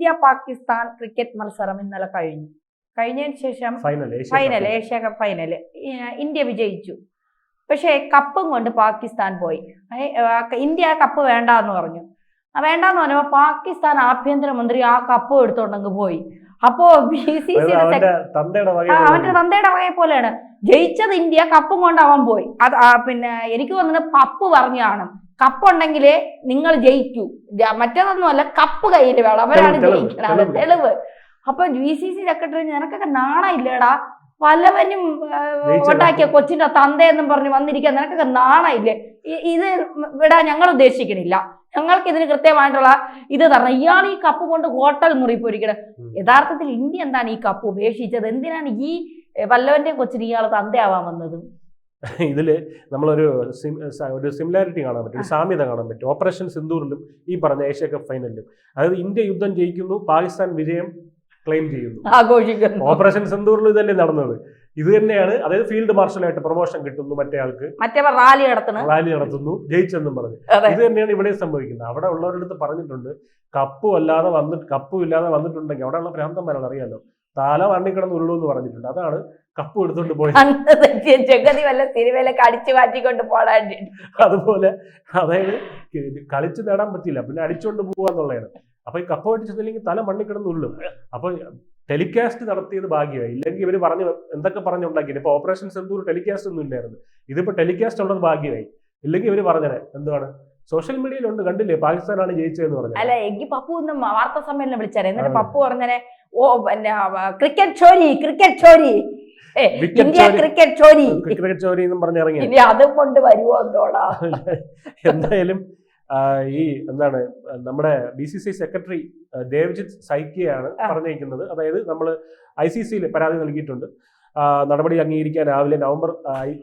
India Pakistan cricket മത്സരം ഇന്നലെ കഴിഞ്ഞു. കഴിഞ്ഞതിന് ശേഷം final Asia cup final India വിജയിച്ചു. പക്ഷേ കപ്പും കൊണ്ട് പാകിസ്ഥാൻ പോയി. ഇന്ത്യ ആ കപ്പ് വേണ്ട എന്ന് പറഞ്ഞു. വേണ്ടെന്ന് വേണ്ടാന്ന് പറഞ്ഞപ്പോ പാകിസ്ഥാൻ ആഭ്യന്തരമന്ത്രി ആ കപ്പ് എടുത്തോണ്ടെങ്കിൽ പോയി. അപ്പോ ബി സി സി അവന്റെ തന്തയുടെ വക വകയെ പോലെയാണ്. ജയിച്ചത് ഇന്ത്യ കപ്പും കൊണ്ട് അവൻ പോയി. അത് പിന്നെ എനിക്ക് തോന്നുന്നത് പപ്പ് പറഞ്ഞാണ് കപ്പ് ഉണ്ടെങ്കിലേ നിങ്ങൾ ജയിക്കൂ. മറ്റേതൊന്നുമല്ല കപ്പ് കയ്യിൽ വേണം. അവരാണ് ജയിക്കുന്നത് തെളിവ്. അപ്പൊ ജി സി സി സെക്രട്ടറി നിനക്കൊക്കെ നാണയില്ലേടാ? ജയിച്ചതാ. ഉണ്ടാക്കിയ കൊച്ചിന്റെ തന്തയെന്നും പറഞ്ഞ് വന്നിരിക്കാൻ നിനക്കൊക്കെ നാണയില്ലേ? ഇത് വിടാൻ ഞങ്ങൾ ഉദ്ദേശിക്കണില്ല. ഞങ്ങൾക്ക് ഇതിന് കൃത്യമായിട്ടുള്ള ഇത് തരണം. ഇയാൾ ഈ കപ്പ് കൊണ്ട് ഹോട്ടൽ മുറി പൊരിക്കണം. യഥാർത്ഥത്തിൽ ഇന്ത്യ എന്താണ് ഈ കപ്പ് ഉപേക്ഷിച്ചത്? എന്തിനാണ് ഈ വല്ലവന്റെ കൊച്ചിന് ഇയാൾ തന്തയാവാൻ വന്നത്? ഇതിൽ നമ്മളൊരു സിം- ഒരു സിമിലാരിറ്റി കാണാൻ പറ്റും ഒരു സാമ്യത കാണാൻ പറ്റും. ഓപ്പറേഷൻ സിന്ദൂറിലും ഈ പറഞ്ഞ ഏഷ്യ കപ്പ് ഫൈനലിലും അതായത് ഇന്ത്യ യുദ്ധം ജയിക്കുന്നു പാകിസ്ഥാൻ വിജയം ക്ലെയിം ചെയ്യുന്നു. ആഘോഷിക്കുന്നു. ഓപ്പറേഷൻ സിന്ദൂറിൽ ഇതല്ലേ നടന്നത്. ഇത് തന്നെയാണ് അതായത് ഫീൽഡ് മാർഷലായിട്ട് പ്രൊമോഷൻ കിട്ടുന്നു മറ്റേ ആൾക്ക്. റാലി നടത്തുന്നു റാലി നടത്തുന്നു ജയിച്ചെന്നും പറഞ്ഞു. ഇത് തന്നെയാണ് ഇവിടെ സംഭവിക്കുന്നത്. അവിടെ ഉള്ളവരുടെ അടുത്ത് പറഞ്ഞിട്ടുണ്ട് കപ്പും അല്ലാതെ വന്നിട്ട് കപ്പും ഇല്ലാതെ വന്നിട്ടുണ്ടെങ്കിൽ അവിടെയുള്ള ഭ്രാന്തന്മാരാണ് അറിയാലോ. താല വണ്ണിക്കിടന്ന് ഉരുളൂ എന്ന് പറഞ്ഞിട്ടുണ്ട്. അതാണ് കപ്പ് എടുത്തോണ്ട് പോയി. അന്ന് തെറ്റിയ വല്ല തിരുവേല അടിച്ചു മാറ്റിക്കൊണ്ട് പോടാൻ അതുപോലെ അതായത് കളിച്ചു നേടാൻ പറ്റില്ല പിന്നെ അടിച്ചുകൊണ്ട് പോവാന്നുള്ളതാണ് അപ്പൊ ഈ കപ്പ് അടിച്ചില്ലെങ്കിൽ തല മണ്ണി കിടന്നുള്ളു അപ്പൊ ടെലികാസ്റ്റ് നടത്തിയത് ഭാഗ്യമായി. ഇല്ലെങ്കിൽ ഇവർ പറഞ്ഞു എന്തൊക്കെ പറഞ്ഞുണ്ടാക്കി. ഇപ്പൊ ഓപ്പറേഷൻ സെന്തൂർ ടെലികാസ്റ്റ് ഒന്നും ഇല്ലായിരുന്നു. ഇതിപ്പോ ടെലികാസ്റ്റ് ഉള്ളത് ഭാഗ്യമായി. ഇല്ലെങ്കിൽ ഇവർ പറഞ്ഞത് എന്താണ് സോഷ്യൽ മീഡിയയിൽ ഉണ്ട് കണ്ടില്ലേ? പാകിസ്ഥാനാണ് ജയിച്ചതെന്ന് പറഞ്ഞു അല്ല എങ്കിൽ പപ്പു ഒന്ന് വാർത്താ സമ്മേളനം വിളിച്ചാരെ. എന്നിട്ട് പപ്പു പറഞ്ഞനെ ഓ പിന്നെ ക്രിക്കറ്റ് ചോരി ക്രിക്കറ്റ് ചോരി. ഇന്ത്യ ക്രിക്കറ്റ് ചോരി. ക്രിക്കറ്റ് ചോരി എന്നും പറഞ്ഞിറങ്ങി ഇനി അതും കൊണ്ട് വരുമോ എന്തോടാ? എന്തായാലും ഈ എന്താണ് നമ്മുടെ B C C secretary Devajit സൈക്കിയാണ് പറഞ്ഞേക്കുന്നത് പറഞ്ഞിരിക്കുന്നത്. അതായത് നമ്മൾ ഐ സി സിയിൽ പരാതി നൽകിയിട്ടുണ്ട്. നടപടി അംഗീകരിക്കാൻ രാവിലെ നവംബർ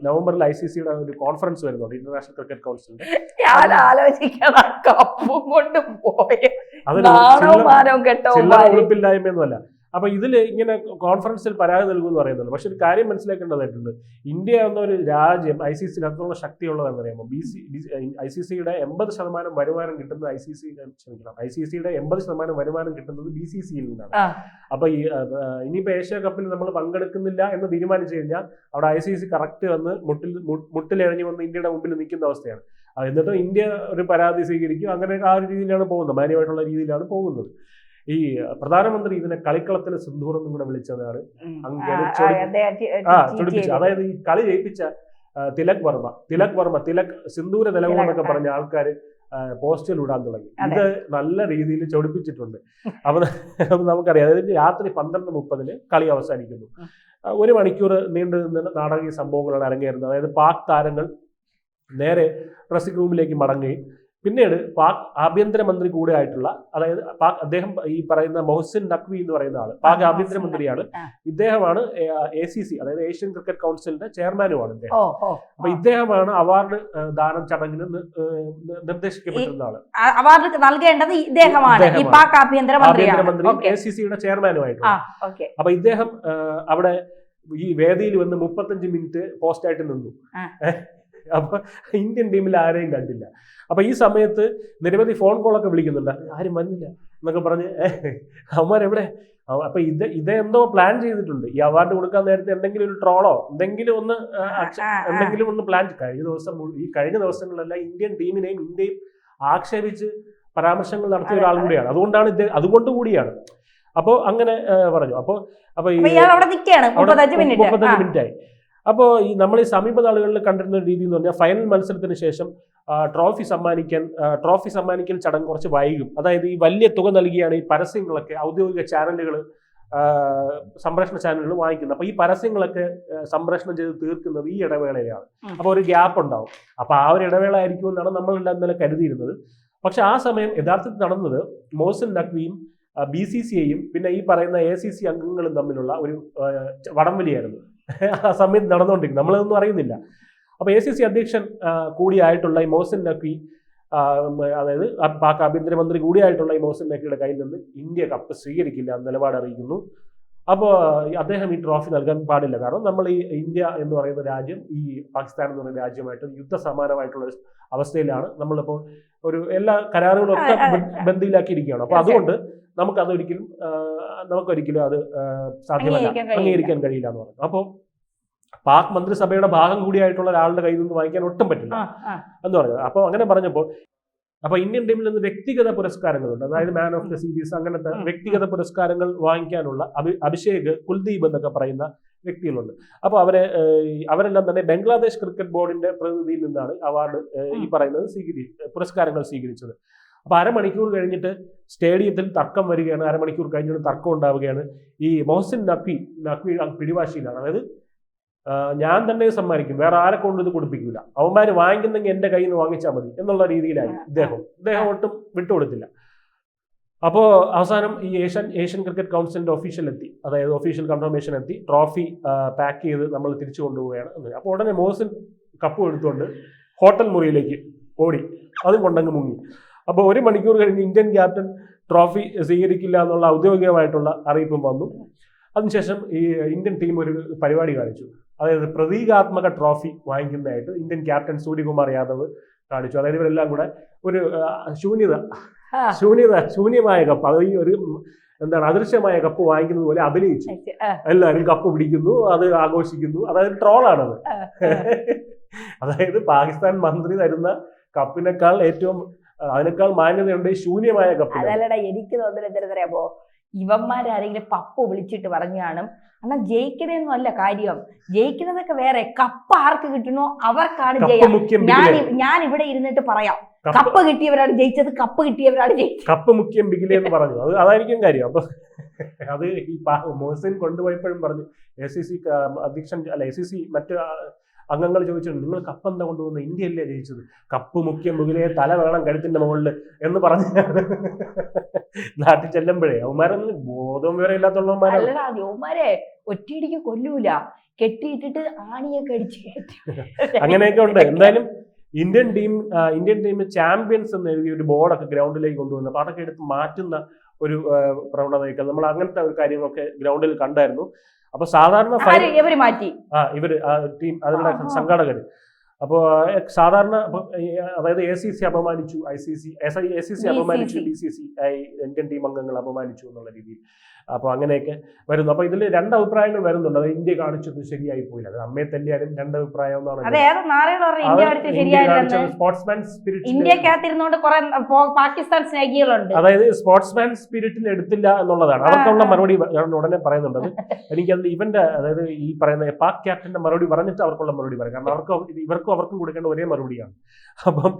നവംബറിൽ ഐ സി സിയുടെ ഒരു കോൺഫറൻസ് വരുന്നുണ്ട് ഇന്റർനാഷണൽ ക്രിക്കറ്റ് കൗൺസിലിന്റെ. ഞാൻ ആലോചിക്കണം കപ്പും കൊണ്ട് പോയ. അതിൽ ചില്ലറ ഉളുപ്പില്ലായ്മയൊന്നുമല്ല. അപ്പൊ ഇതിൽ ഇങ്ങനെ കോൺഫറൻസിൽ പരാതി നൽകുമെന്ന് പറയുന്നുണ്ട്. പക്ഷെ ഒരു കാര്യം മനസ്സിലാക്കേണ്ടതായിട്ടുണ്ട്. ഇന്ത്യ എന്ന ഒരു രാജ്യം ഐ സി സിയിൽ അത്രയുള്ള ശക്തിയുള്ളതെന്ന് അറിയാമോ? ബി സി ഐ സി സിയുടെ എൺപത് ശതമാനം വരുമാനം കിട്ടുന്നത് ഐ സി സി ക്ഷമിക്കണം ഐ സി സിയുടെ എൺപത് ശതമാനം വരുമാനം കിട്ടുന്നത് ബി സി സിയിൽ നിന്നാണ്. അപ്പൊ ഈ ഇനിയിപ്പോ ഏഷ്യ കപ്പിൽ നമ്മൾ പങ്കെടുക്കുന്നില്ല എന്ന് തീരുമാനിച്ചു കഴിഞ്ഞാൽ അവിടെ ഐ സി സി കറക്റ്റ് വന്ന് മുട്ടിൽ മുട്ടിലെഴഞ്ഞു വന്ന് ഇന്ത്യയുടെ മുമ്പിൽ നിൽക്കുന്ന അവസ്ഥയാണ്. എന്നിട്ട് ഇന്ത്യ ഒരു പരാതി സ്വീകരിക്കും. അങ്ങനെ ആ ഒരു രീതിയിലാണ് പോകുന്നത്. മാന്യമായിട്ടുള്ള രീതിയിലാണ് പോകുന്നത്. ഈ പ്രധാനമന്ത്രി ഇതിനെ കളിക്കളത്തിൽ സിന്ധൂർ എന്നും കൂടെ വിളിച്ചതാണ് അതായത് ഈ കളി ജയിപ്പിച്ച തിലക് വർമ്മ. തിലക് വർമ്മ തിലക് സിന്ധൂര ആ. പറഞ്ഞ ആൾക്കാർ പോസ്റ്റിൽ ഇടാൻ തുടങ്ങി. ഇത് നല്ല രീതിയിൽ ചൊടിപ്പിച്ചിട്ടുണ്ട്. അപ്പൊ നമുക്കറിയാം. അതായത് രാത്രി പന്ത്രണ്ട് മുപ്പതിന് കളി അവസാനിക്കുന്നു. ഒരു മണിക്കൂർ നീണ്ടു നിന്ന നാടകീയ സംഭവങ്ങളാണ് അരങ്ങേറുന്നത്. അതായത് പാക് താരങ്ങൾ നേരെ ഡ്രസ്സിംഗ് റൂമിലേക്ക് മടങ്ങുകയും പിന്നീട് പാക് ആഭ്യന്തരമന്ത്രി കൂടെ ആയിട്ടുള്ള അതായത് പാക് അദ്ദേഹം ഈ പറയുന്ന മൊഹസിൻ നഖ്വി എന്ന് പറയുന്ന ആൾ പാക് ആഭ്യന്തര ആഭ്യന്തരമന്ത്രിയാണ്. ഇദ്ദേഹമാണ് എ സി സി അതായത് ഏഷ്യൻ ക്രിക്കറ്റ് കൗൺസിലിന്റെ ചെയർമാനുമാണ് ഇദ്ദേഹം. അപ്പൊ ഇദ്ദേഹമാണ് അവാർഡ് ദാനം ചടങ്ങിന് നിർദ്ദേശിക്കപ്പെട്ടിരുന്ന ആൾ. അവാർഡ് നൽകേണ്ടത് ഇദ്ദേഹമാണ് ആഭ്യന്തരമന്ത്രി എ സി സിയുടെ ചെയർമാനുമായിട്ട് ആ ഓക്കെ. അപ്പൊ ഇദ്ദേഹം അവിടെ ഈ വേദിയിൽ വന്ന് മുപ്പത്തഞ്ച് മിനിറ്റ് പോസ്റ്റായിട്ട് നിന്നു. അപ്പൊ ഇന്ത്യൻ ടീമിൽ ആരെയും കണ്ടില്ല. അപ്പൊ ഈ സമയത്ത് നിരവധി ഫോൺ കോളൊക്കെ വിളിക്കുന്നുണ്ട്. ആരും വന്നില്ല എന്നൊക്കെ പറഞ്ഞ് ഏഹ്, അവന്മാരെവിടെ അവ- അപ്പൊ ഇത് ഇതെന്തോ പ്ലാൻ ചെയ്തിട്ടുണ്ട്. ഈ അവാർഡ് കൊടുക്കാൻ നേരത്തെ എന്തെങ്കിലും ഒരു ട്രോളോ എന്തെങ്കിലും ഒന്ന്. എന്തെങ്കിലും ഒന്ന് പ്ലാൻ കഴിഞ്ഞ ദിവസം ഈ കഴിഞ്ഞ ദിവസങ്ങളിലെല്ലാം ഇന്ത്യൻ ടീമിനെയും ഇന്ത്യയും ആക്ഷേപിച്ച് പരാമർശങ്ങൾ നടത്തിയ ഒരാൾ കൂടിയാണ്. അതുകൊണ്ടാണ് ഇത് അതുകൊണ്ട് കൂടിയാണ്. അപ്പോൾ അങ്ങനെ പറഞ്ഞു. അപ്പോൾ അപ്പൊ മുപ്പത്തഞ്ച് മിനിറ്റ്. ആയി അപ്പോൾ ഈ നമ്മൾ ഈ സമീപ നാളുകളിൽ കണ്ടിരുന്ന ഒരു രീതി എന്ന് പറഞ്ഞാൽ ഫൈനൽ മത്സരത്തിന് ശേഷം ട്രോഫി സമ്മാനിക്കാൻ ട്രോഫി സമ്മാനിക്കൽ ചടങ്ങ് കുറച്ച് വൈകും. അതായത് ഈ വലിയ തുക നൽകിയാണ് ഈ പരസ്യങ്ങളൊക്കെ ഔദ്യോഗിക ചാനലുകൾ സംപ്രേഷണ ചാനലുകൾ വാങ്ങിക്കുന്നത്. അപ്പൊ ഈ പരസ്യങ്ങളൊക്കെ സംപ്രേഷണം ചെയ്ത് തീർക്കുന്നത് ഈ ഇടവേളയിലാണ്. അപ്പോൾ ഒരു ഗ്യാപ്പ് ഉണ്ടാവും. അപ്പൊ ആ ഒരു ഇടവേള ആയിരിക്കും എന്നാണ് നമ്മൾ ഇന്നലെ കരുതിയിരുന്നത്. പക്ഷെ ആ സമയം യഥാർത്ഥത്തിൽ നടന്നത് മോസിൻ നഖ്വിയും ബി സി സി ഐയും പിന്നെ ഈ പറയുന്ന എ സി സി അംഗങ്ങളും തമ്മിലുള്ള ഒരു വടംവലിയായിരുന്നു. ആ സമയത്ത് നടന്നുകൊണ്ടിരിക്കും നമ്മളതൊന്നും അറിയുന്നില്ല. അപ്പോൾ എ സി സി അധ്യക്ഷൻ കൂടിയായിട്ടുള്ള ഈ മോസിൻ നഖ്വി അതായത് പാക് ആഭ്യന്തരമന്ത്രി കൂടിയായിട്ടുള്ള ഈ മോസിൻ നഖ്വിയുടെ കയ്യിൽ നിന്ന് ഇന്ത്യ കപ്പ് സ്വീകരിക്കില്ല എന്ന നിലപാട് അറിയിക്കുന്നു. അപ്പോൾ അദ്ദേഹം ഈ ട്രോഫി നൽകാൻ പാടില്ല. കാരണം നമ്മൾ ഈ ഇന്ത്യ എന്ന് പറയുന്ന രാജ്യം ഈ പാകിസ്ഥാൻ എന്ന് പറയുന്ന രാജ്യമായിട്ട് യുദ്ധ സമാനമായിട്ടുള്ള ഒരു അവസ്ഥയിലാണ് നമ്മളിപ്പോൾ ഒരു എല്ലാ കരാറുകളും ഒക്കെ ബന്ധിയിലാക്കിയിരിക്കുകയാണ്. അപ്പോൾ അതുകൊണ്ട് നമുക്ക് അതൊരിക്കലും ആ, നമുക്കൊരിക്കലും അത് സാധ്യമല്ല. അംഗീകരിക്കാൻ കഴിയില്ല. എന്ന് പറഞ്ഞു. അപ്പോൾ പാക് മന്ത്രിസഭയുടെ ഭാഗം കൂടിയായിട്ടുള്ള ഒരാളുടെ കയ്യിൽ നിന്ന് വാങ്ങിക്കാൻ ഒട്ടും പറ്റില്ല. എന്ന് പറഞ്ഞത്. അപ്പോൾ അങ്ങനെ പറഞ്ഞപ്പോൾ അപ്പൊ ഇന്ത്യൻ ടീമിൽ നിന്ന് വ്യക്തിഗത പുരസ്കാരങ്ങളുണ്ട്. അതായത് മാൻ ഓഫ് ദ സീരീസ് അങ്ങനത്തെ വ്യക്തിഗത പുരസ്കാരങ്ങൾ വാങ്ങിക്കാനുള്ള അഭിഷേക് കുൽദീപ് എന്നൊക്കെ പറയുന്ന വ്യക്തികളുണ്ട്. അപ്പോൾ അവരെ അവരെല്ലാം തന്നെ ബംഗ്ലാദേശ് ക്രിക്കറ്റ് ബോർഡിന്റെ പ്രതിനിധിയിൽ നിന്നാണ് അവാർഡ് ഈ പറയുന്നത് സ്വീകരി പുരസ്കാരങ്ങൾ സ്വീകരിച്ചത്. അപ്പൊ അരമണിക്കൂർ കഴിഞ്ഞിട്ട് സ്റ്റേഡിയത്തിൽ തർക്കം വരികയാണ്. അരമണിക്കൂർ കഴിഞ്ഞിട്ട് തർക്കം ഉണ്ടാവുകയാണ്. ഈ മൊഹസിൻ നഖ്വി നഖ്വി പിടിവാശിയിലാണ്. അതായത് ഞാൻ തന്നെ സമ്മാനിക്കും. വേറെ ആരെ കൊണ്ട് ഇത് കൊടുപ്പിക്കില്ല അവന്മാർ വാങ്ങിക്കുന്നെങ്കിൽ എന്റെ കയ്യിൽ നിന്ന് വാങ്ങിച്ചാൽ മതി എന്നുള്ള രീതിയിലായി. ഇദ്ദേഹം. ഇദ്ദേഹം ഒട്ടും വിട്ടുകൊടുത്തില്ല. അപ്പോൾ അവസാനം ഈ ഏഷ്യൻ ഏഷ്യൻ ക്രിക്കറ്റ് കൗൺസിലിന്റെ ഒഫീഷ്യൽ എത്തി അതായത് ഒഫീഷ്യൽ കൺഫർമേഷൻ എത്തി. ട്രോഫി പാക്ക് ചെയ്ത് നമ്മൾ തിരിച്ചു കൊണ്ടുപോവുകയാണ് എന്ന്. അപ്പോൾ ഉടനെ മോഹസിൻ കപ്പ് എടുത്തുകൊണ്ട് ഹോട്ടൽ മുറിയിലേക്ക് ഓടി. അതും കൊണ്ടങ്ങ് മുങ്ങി. അപ്പോൾ ഒരു മണിക്കൂർ കഴിഞ്ഞ് ഇന്ത്യൻ ക്യാപ്റ്റൻ ട്രോഫി സ്വീകരിക്കില്ല എന്നുള്ള ഔദ്യോഗികമായിട്ടുള്ള അറിയിപ്പും വന്നു. അതിനുശേഷം ഈ ഇന്ത്യൻ ടീം ഒരു പരിപാടി കാണിച്ചു. അതായത് പ്രതീകാത്മക ട്രോഫി വാങ്ങിക്കുന്നതായിട്ട് ഇന്ത്യൻ ക്യാപ്റ്റൻ സൂര്യകുമാർ യാദവ് കാണിച്ചു. അതായത് ഇവരെല്ലാം കൂടെ ഒരു ശൂന്യത ശൂന്യത ശൂന്യമായ കപ്പ് അത് ഈ ഒരു എന്താണ് അദൃശ്യമായ കപ്പ് വാങ്ങിക്കുന്നത് പോലെ അഭിനയിച്ചു. എല്ലാവരും കപ്പ് പിടിക്കുന്നു അത് ആഘോഷിക്കുന്നു. അതായത് ട്രോളാണത്. അതായത് പാകിസ്ഥാൻ മന്ത്രി തരുന്ന കപ്പിനേക്കാൾ ഏറ്റവും അതിനേക്കാൾ മാന്യതയുണ്ട് ശൂന്യമായ കപ്പ് അതല്ലടാ എനിക്ക് തോന്നുന്നത് എന്തെന്നറിയാമോ ഇവന്മാരാരെങ്കിലും പപ്പു വിളിച്ചിട്ട് പറഞ്ഞു കാണും. എന്നാ ജയിക്കണേന്നും അല്ല കാര്യം. ജയിക്കുന്നതൊക്കെ വേറെ. കപ്പ് ആർക്ക് കിട്ടണോ അവർക്കാണ് ജയം. ഞാൻ ഞാൻ ഇവിടെ ഇരുന്നിട്ട് പറയാം. കപ്പ് കിട്ടിയവരാണ് ജയിച്ചത് കപ്പ് കിട്ടിയവരാണ് ജയിച്ചത്. കപ്പ് മുഖ്യം ബിഗിലെ എന്ന് പറഞ്ഞു. അത് അതായിരിക്കും കാര്യം. അപ്പൊ അത് ഈ മോഹസിൻ കൊണ്ടുപോയപ്പോഴും പറഞ്ഞു. എ സി സി അധ്യക്ഷൻ അല്ല എ സി സി മറ്റ് അംഗങ്ങൾ ചോദിച്ചിട്ടുണ്ട് നിങ്ങൾ കപ്പ് എന്താ കൊണ്ടുപോകുന്നത് ഇന്ത്യയല്ലേ ജയിച്ചത്? കപ്പ് മുഖ്യം മുകിലെ തല വേണം കഴുത്തിന്റെ മുകളിൽ എന്ന് പറഞ്ഞ നാട്ടിൽ ചെല്ലുമ്പോഴേ അവന്മാരൊന്നും ബോധം വിവരം യോമാരെ ഒറ്റയടിക്ക് കൊല്ലൂല. കെട്ടിയിട്ടിട്ട് ആണിയൊക്കെ അടിച്ച് കയറ്റി അങ്ങനെയൊക്കെ ഉണ്ട്. എന്തായാലും Indian team Indian team champions എന്ന് എഴുതിയ ഒരു ബോർഡൊക്കെ ഗ്രൗണ്ടിലേക്ക് കൊണ്ടുവന്നു. അപ്പൊ അതൊക്കെ എടുത്ത് മാറ്റുന്ന ഒരു പ്രവണതയൊക്കെ നമ്മൾ അങ്ങനത്തെ ഒരു കാര്യങ്ങളൊക്കെ ഗ്രൗണ്ടിൽ കണ്ടായിരുന്നു. അപ്പൊ സാധാരണ ഇവർ മാറ്റി. ആ ഇവർ ടീം ആ. സംഘാടകര്. അപ്പോൾ സാധാരണ അതായത് എ സി സി അപമാനിച്ചു I C C S I A C C അപമാനിച്ചു B C C I Indian team അംഗങ്ങൾ അപമാനിച്ചു എന്നുള്ള രീതിയിൽ. അപ്പോൾ അങ്ങനെയൊക്കെ വരുന്നു. അപ്പോൾ ഇതിൽ രണ്ട് അഭിപ്രായങ്ങൾ വരുന്നുണ്ട്. അത് ഇന്ത്യ കാണിച്ചത് ശരിയായി പോയില്ല. അത് അമ്മയെ തല്ലിയാലും രണ്ട് അഭിപ്രായം സ്പോർട്സ്മാൻ സ്പിരിറ്റ് അതായത് സ്പോർട്സ്മാൻ സ്പിരിറ്റിൽ എടുത്തില്ല എന്നുള്ളതാണ്. അവർക്കുള്ള മറുപടി ഞാൻ ഉടനെ പറയുന്നുണ്ട്. എനിക്കത് എനിക്കതിൽ ഇവന്റെ അതായത് ഈ പറയുന്ന പാക് ക്യാപ്റ്റന്റെ മറുപടി പറഞ്ഞിട്ട് അവർക്കുള്ള മറുപടി പറയാം. കാരണം അവർക്ക് ഇവർക്കും അവർക്കും കൊടുക്കേണ്ട ഒരേ മറുപടിയാണ്. അപ്പം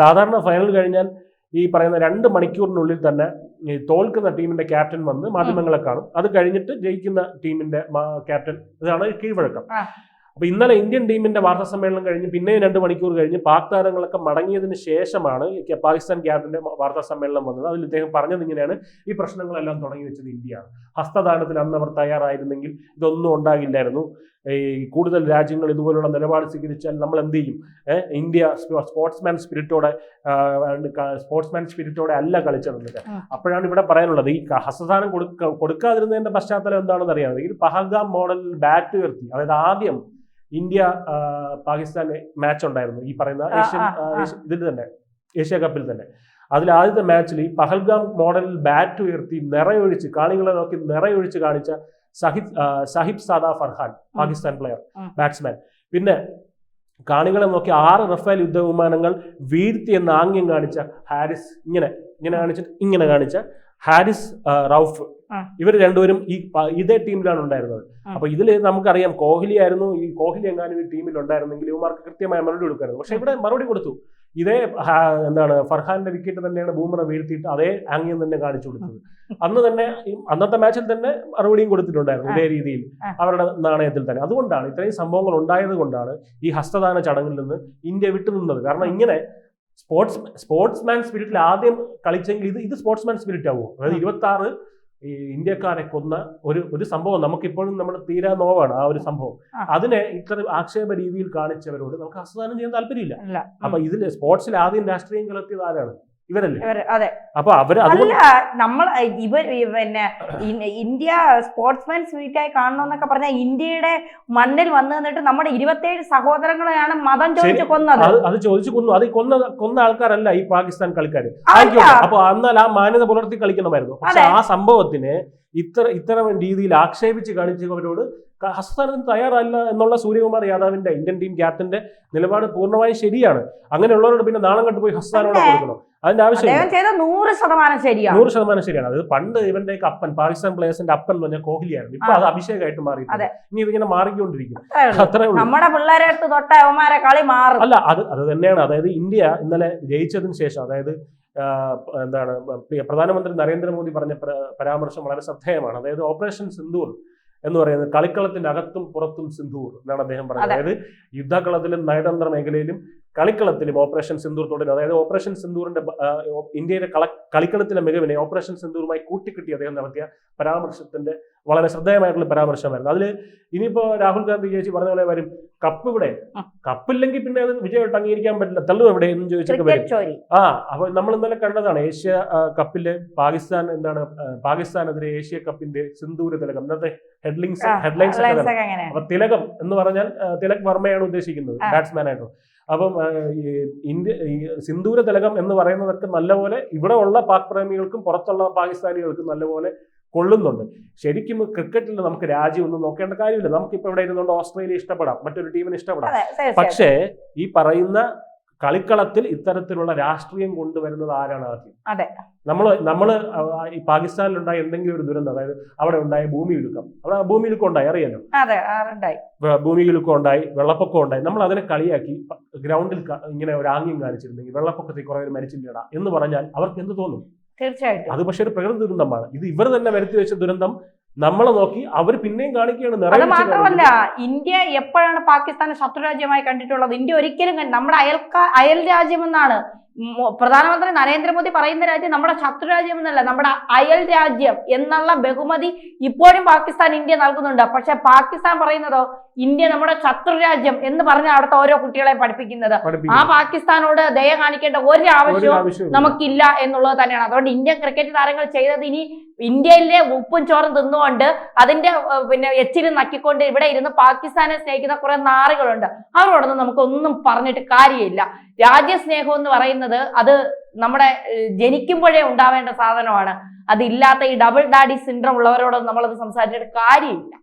സാധാരണ ഫൈനൽ കഴിഞ്ഞാൽ ഈ പറയുന്ന രണ്ട് മണിക്കൂറിനുള്ളിൽ തന്നെ ഈ തോൽക്കുന്ന ടീമിന്റെ ക്യാപ്റ്റൻ വന്ന് മാധ്യമങ്ങളെ കാണും. അത് കഴിഞ്ഞിട്ട് ജയിക്കുന്ന ടീമിന്റെ ക്യാപ്റ്റൻ ഇതാണ് കീഴ്വഴക്കം. അപ്പൊ ഇന്നലെ ഇന്ത്യൻ ടീമിന്റെ വാർത്താ സമ്മേളനം കഴിഞ്ഞ് പിന്നെയും രണ്ട് മണിക്കൂർ കഴിഞ്ഞ് പാക് താരങ്ങളൊക്കെ മടങ്ങിയതിന് ശേഷമാണ് പാകിസ്ഥാൻ ക്യാപ്റ്റന്റെ വാർത്താ സമ്മേളനം വന്നത്. അതിൽ ഇദ്ദേഹം പറഞ്ഞത് ഇങ്ങനെയാണ് ഈ പ്രശ്നങ്ങളെല്ലാം തുടങ്ങി വെച്ചത് ഇന്ത്യയാണ്. ഹസ്തദാനത്തിന് അന്ന് അവർ തയ്യാറായിരുന്നെങ്കിൽ ഇതൊന്നും ഉണ്ടാകില്ലായിരുന്നു. ഈ കൂടുതൽ രാജ്യങ്ങൾ ഇതുപോലുള്ള നിലപാട് സ്വീകരിച്ചാൽ നമ്മൾ എന്ത് ചെയ്യും? ഇന്ത്യ സ്പോർട്സ്മാൻ സ്പിരിറ്റോടെ സ്പോർട്സ്മാൻ സ്പിരിറ്റോടെ അല്ല കളിച്ചതെന്നിട്ട് ഉം. അപ്പോഴാണ് ഇവിടെ പറയാനുള്ളത് ഈ ഹസ്തദാനം കൊടുക്ക കൊടുക്കാതിരുന്നതിന്റെ പശ്ചാത്തലം എന്താണെന്ന് അറിയാതെ ഈ പഹൽഗാം മോഡൽ ബാറ്റ് ഉയർത്തി. അതായത് ആദ്യം ഇന്ത്യ പാകിസ്ഥാൻ മാച്ച് ഉണ്ടായിരുന്നു. ഈ പറയുന്ന ഏഷ്യൻ ഇതിൽ തന്നെ ഏഷ്യ കപ്പിൽ തന്നെ. അതിൽ ആദ്യത്തെ മാച്ചിൽ ഈ പഹൽഗാം മോഡലിൽ ബാറ്റ് ഉയർത്തി നിറയൊഴിച്ച് കാണികളെ നോക്കി നിറയൊഴിച്ച് കാണിച്ച സഹിബ് സാഹിബ് സാദാ ഫർഹാൻ പാകിസ്ഥാൻ പ്ലെയർ ബാറ്റ്സ്മാൻ പിന്നെ കാണികളെ നോക്കി ആറ് റഫേൽ യുദ്ധവിമാനങ്ങൾ വീഴ്ത്തി എന്ന ആംഗ്യം കാണിച്ച ഹാരിസ് ഇങ്ങനെ ഇങ്ങനെ കാണിച്ചിട്ട് ഇങ്ങനെ കാണിച്ച ഹാരിസ് റൌഫ്. ഇവർ രണ്ടുപേരും ഈ ഇതേ ടീമിലാണ് ഉണ്ടായിരുന്നത്. അപ്പൊ ഇതിൽ നമുക്കറിയാം കോഹ്ലി ആയിരുന്നു ഈ കോഹ്ലി എങ്ങാനും ഈ ടീമിൽ ഉണ്ടായിരുന്നെങ്കിൽ ഇവമാർക്ക് കൃത്യമായ മറുപടി കൊടുക്കായിരുന്നു. പക്ഷെ ഇവിടെ മറുപടി കൊടുത്തു. ഇതേ എന്താണ് ഫർഹാന്റെ വിക്കറ്റ് തന്നെയാണ് ബൂമറ വീഴ്ത്തിയിട്ട് അതേ ആംഗ്യം തന്നെ കാണിച്ചു കൊടുത്തത്. അന്ന് തന്നെ അന്നത്തെ മാച്ചിൽ തന്നെ മറുപടിയും കൊടുത്തിട്ടുണ്ടായിരുന്നു ഇതേ രീതിയിൽ. അവരുടെ നാണയത്തിൽ തന്നെ. അതുകൊണ്ടാണ് ഇത്രയും സംഭവങ്ങൾ ഉണ്ടായത് കൊണ്ടാണ് ഈ ഹസ്തദാന ചടങ്ങിൽ നിന്ന് ഇന്ത്യ വിട്ടുനിന്നത് കാരണം ഇങ്ങനെ സ്പോർട്സ് സ്പോർട്സ്മാൻ സ്പിരിറ്റിൽ ആദ്യം കളിച്ചെങ്കിൽ ഇത് ഇത് സ്പോർട്സ്മാൻ സ്പിരിറ്റ് ആവുമോ? അതായത്. ഇരുപത്തി ആറ് ഈ ഇന്ത്യക്കാരെ കൊന്ന ഒരു ഒരു സംഭവം നമുക്കിപ്പോഴും നമ്മുടെ തീരാ നോവാണ് ആ ഒരു സംഭവം. അതിനെ ഇത്ര ആക്ഷേപ രീതിയിൽ കാണിച്ചവരോട് നമുക്ക് ഹസ്തദാനം ചെയ്യാൻ താല്പര്യമില്ല. അപ്പൊ ഇതിൽ സ്പോർട്സിൽ ആദ്യം രാഷ്ട്രീയം കലർത്തിയത് ആരാണ്? ഇവരല്ലേ? ഇവർ അതെ. അപ്പൊ അവർ അല്ല നമ്മൾ ഇവർ പിന്നെ ഇന്ത്യ സ്പോർട്സ്മാൻസ് വീക്കായി കാണണമെന്നൊക്കെ പറഞ്ഞാൽ ഇന്ത്യയുടെ മണ്ണിൽ വന്നു നിന്നിട്ട് നമ്മുടെ ഇരുപത്തേഴ് സഹോദരങ്ങളെയാണ് മതം ചോദിച്ചു കൊന്നത്. അത് ചോദിച്ചു കൊന്നു. അത് കൊന്ന കൊന്ന ആൾക്കാരല്ല ഈ പാകിസ്ഥാൻ കളിക്കാർ. ആയിക്കോട്ടെ. അപ്പൊ എന്നാൽ ആ മാന്യത പുലർത്തി കളിക്കണമായിരുന്നു. പക്ഷെ ആ സംഭവത്തിന് ഇത്ര ഇത്തരം രീതിയിൽ ആക്ഷേപിച്ച് കാണിച്ചവരോട് ഹസ്താനത്തിന് തയ്യാറല്ല എന്നുള്ള സൂര്യകുമാർ യാദവിന്റെ ഇന്ത്യൻ ടീം ക്യാപ്റ്റന്റെ നിലപാട് പൂർണമായും ശരിയാണ്. അങ്ങനെയുള്ളവരോട് പിന്നെ നാണം കണ്ടു പോയി ഹസ്താനോടെ. കൊടുക്കണം? അതിന്റെ ആവശ്യം നൂറ് ശതമാനം ശരിയാണ്. നൂറ് ശതമാനം ശരിയാണ്. അത് പണ്ട് ഇവന്റെ അപ്പൻ പാകിസ്ഥാൻ പ്ലേയേഴ്സിന്റെ അപ്പൻ എന്ന് പറഞ്ഞാൽ കോഹ്ലിയായിരുന്നു. ഇപ്പൊ. അത് അഭിഷേകമായിട്ട് മാറി. ഇനി ഇതിങ്ങനെ മാറിക്കൊണ്ടിരിക്കും. അത്രേ ഉള്ളൂ. നമ്മുടെ പിള്ളേരെ അടുത്ത് തൊട്ട അവന്മാരെ കളി മാറും. അല്ല അത് അത് തന്നെയാണ്. അതായത് ഇന്ത്യ ഇന്നലെ ജയിച്ചതിന് ശേഷം അതായത് എന്താണ് പ്രധാനമന്ത്രി നരേന്ദ്രമോദി പറഞ്ഞ പരാമർശം വളരെ ശ്രദ്ധേയമാണ്. അതായത് ഓപ്പറേഷൻ സിന്ധൂർ എന്ന് പറയുന്നത് കളിക്കളത്തിന്റെ അകത്തും പുറത്തും സിന്ധൂർ എന്നാണ് അദ്ദേഹം പറഞ്ഞത്. അതായത് യുദ്ധക്കളത്തിലും നയതന്ത്ര മേഖലയിലും കളിക്കളത്തിലും ഓപ്പറേഷൻ സിന്ദൂർ തുടരും അതായത് ഓപ്പറേഷൻ സിന്ദൂറിന്റെ ഇന്ത്യയുടെ കള കളിക്കളത്തിലെ മികവിനെ ഓപ്പറേഷൻ സിന്ദൂറുമായി കൂട്ടിക്കിട്ടി അദ്ദേഹം നടത്തിയ പരാമർശത്തിന്റെ വളരെ ശ്രദ്ധേയമായിട്ടുള്ള പരാമർശമായിരുന്നു. അതിൽ ഇനിയിപ്പോ രാഹുൽ ഗാന്ധി ചേച്ചി പറഞ്ഞ പോലെ വരും കപ്പ് ഇവിടെ. കപ്പില്ലെങ്കിൽ പിന്നെ അത് വിജയമായിട്ട് അംഗീകരിക്കാൻ പറ്റില്ല തള്ളു എവിടെ എന്ന് ചോദിച്ചൊക്കെ വരും. ആ അപ്പൊ നമ്മൾ ഇന്നലെ കണ്ടതാണ് ഏഷ്യ കപ്പിൽ പാകിസ്ഥാൻ എന്താണ് പാകിസ്ഥാനെതിരെ ഏഷ്യ കപ്പിന്റെ സിന്ദൂര തിലകം ഇന്നത്തെ ഹെഡ്ലിങ്സ് ഹെഡ്ലൈൻസ് അപ്പൊ തിലകം എന്ന് പറഞ്ഞാൽ തിലക് വർമ്മയാണ് ഉദ്ദേശിക്കുന്നത് ബാറ്റ്സ്മാൻ ആയിട്ട്. അപ്പം ഇന്ത്യ സിന്ദൂര തിലകം എന്ന് പറയുന്നതൊക്കെ നല്ലപോലെ ഇവിടെ ഉള്ള പാക് പ്രേമികൾക്കും പുറത്തുള്ള പാകിസ്ഥാനികൾക്കും നല്ലപോലെ കൊള്ളുന്നുണ്ട്. ശരിക്കും ക്രിക്കറ്റിൽ നമുക്ക് രാജ്യം ഒന്നും നോക്കേണ്ട കാര്യമില്ല. നമുക്കിപ്പോ ഇവിടെ ഇരുന്നുകൊണ്ട് ഓസ്ട്രേലിയ ഇഷ്ടപ്പെടാം മറ്റൊരു ടീമിനെ ഇഷ്ടപ്പെടാം. പക്ഷേ ഈ പറയുന്ന കളിക്കളത്തിൽ ഇത്തരത്തിലുള്ള രാഷ്ട്രീയം കൊണ്ടുവരുന്നത് ആരാണ് ആദ്യം? അതെ. നമ്മൾ നമ്മൾ ഈ പാകിസ്ഥാനിലുണ്ടായ എന്തെങ്കിലും ഒരു ദുരന്തം അതായത് അവിടെ ഉണ്ടായ ഭൂമി ഭൂമിയിലുക്കം അവിടെ ഭൂമി ഭൂമിയിലുക്കം ഉണ്ടായി അറിയാലോ? ഭൂമി ഭൂമിയിലുക്കം ഉണ്ടായി വെള്ളപ്പൊക്കം ഉണ്ടായി നമ്മൾ അതിനെ കളിയാക്കി ഗ്രൗണ്ടിൽ ഇങ്ങനെ ഒരു ആംഗ്യം കാണിച്ചിരുന്നെങ്കിൽ വെള്ളപ്പൊക്കത്തിൽ കുറെ പേര് മരിച്ചില്ലടാ എന്ന് പറഞ്ഞാൽ അവർക്ക് എന്ത് തോന്നും? തീർച്ചയായിട്ടും. അത് പക്ഷേ ഒരു പ്രകൃതി ദുരന്തമാണ്. ഇത് ഇവർ തന്നെ വരുത്തി വെച്ച ദുരന്തം നമ്മളെ നോക്കി അവർ പിന്നെയും കാണിക്കുകയാണ് അത് മാത്രമല്ല ഇന്ത്യ എപ്പോഴാണ് പാകിസ്ഥാനെ ശത്രുരാജ്യമായി കണ്ടിട്ടുള്ളത്? ഇന്ത്യ ഒരിക്കലും നമ്മുടെ അയൽക്കാ അയൽ രാജ്യമെന്നാണ്. പ്രധാനമന്ത്രി നരേന്ദ്രമോദി പറയുന്ന രാജ്യം നമ്മുടെ ശത്രുരാജ്യം എന്നല്ല നമ്മുടെ അയൽ രാജ്യം എന്നുള്ള ബഹുമതി ഇപ്പോഴും പാകിസ്ഥാൻ ഇന്ത്യ നൽകുന്നുണ്ട്. പക്ഷെ പാകിസ്ഥാൻ പറയുന്നതോ ഇന്ത്യ നമ്മുടെ ശത്രുരാജ്യം എന്ന് പറഞ്ഞ അവിടുത്തെ ഓരോ കുട്ടികളെ പഠിപ്പിക്കുന്നത്. ആ പാകിസ്ഥാനോട് ദയ കാണിക്കേണ്ട ഒരു ആവശ്യവും നമുക്കില്ല എന്നുള്ളത് തന്നെയാണ്. അതുകൊണ്ട് ഇന്ത്യൻ ക്രിക്കറ്റ് താരങ്ങൾ ചെയ്തത് ഇനി ഇന്ത്യയിലെ ഉപ്പും ചോറും തിന്നുകൊണ്ട് അതിന്റെ പിന്നെ എച്ചിലും നക്കിക്കൊണ്ട് ഇവിടെ ഇരുന്ന് പാകിസ്ഥാനെ സ്നേഹിക്കുന്ന കുറെ നാറുകളുണ്ട്. അവരോടൊന്നും നമുക്കൊന്നും പറഞ്ഞിട്ട് കാര്യമില്ല. രാജ്യസ്നേഹം എന്ന് പറയുന്നത് അത് നമ്മുടെ ജനിക്കുമ്പോഴേ ഉണ്ടാവേണ്ട സാധനമാണ്. അതില്ലാത്ത ഈ ഡബിൾ ഡാഡി സിൻഡ്രം ഉള്ളവരോടൊന്നും നമ്മളത് സംസാരിച്ചിട്ട് കാര്യമില്ല.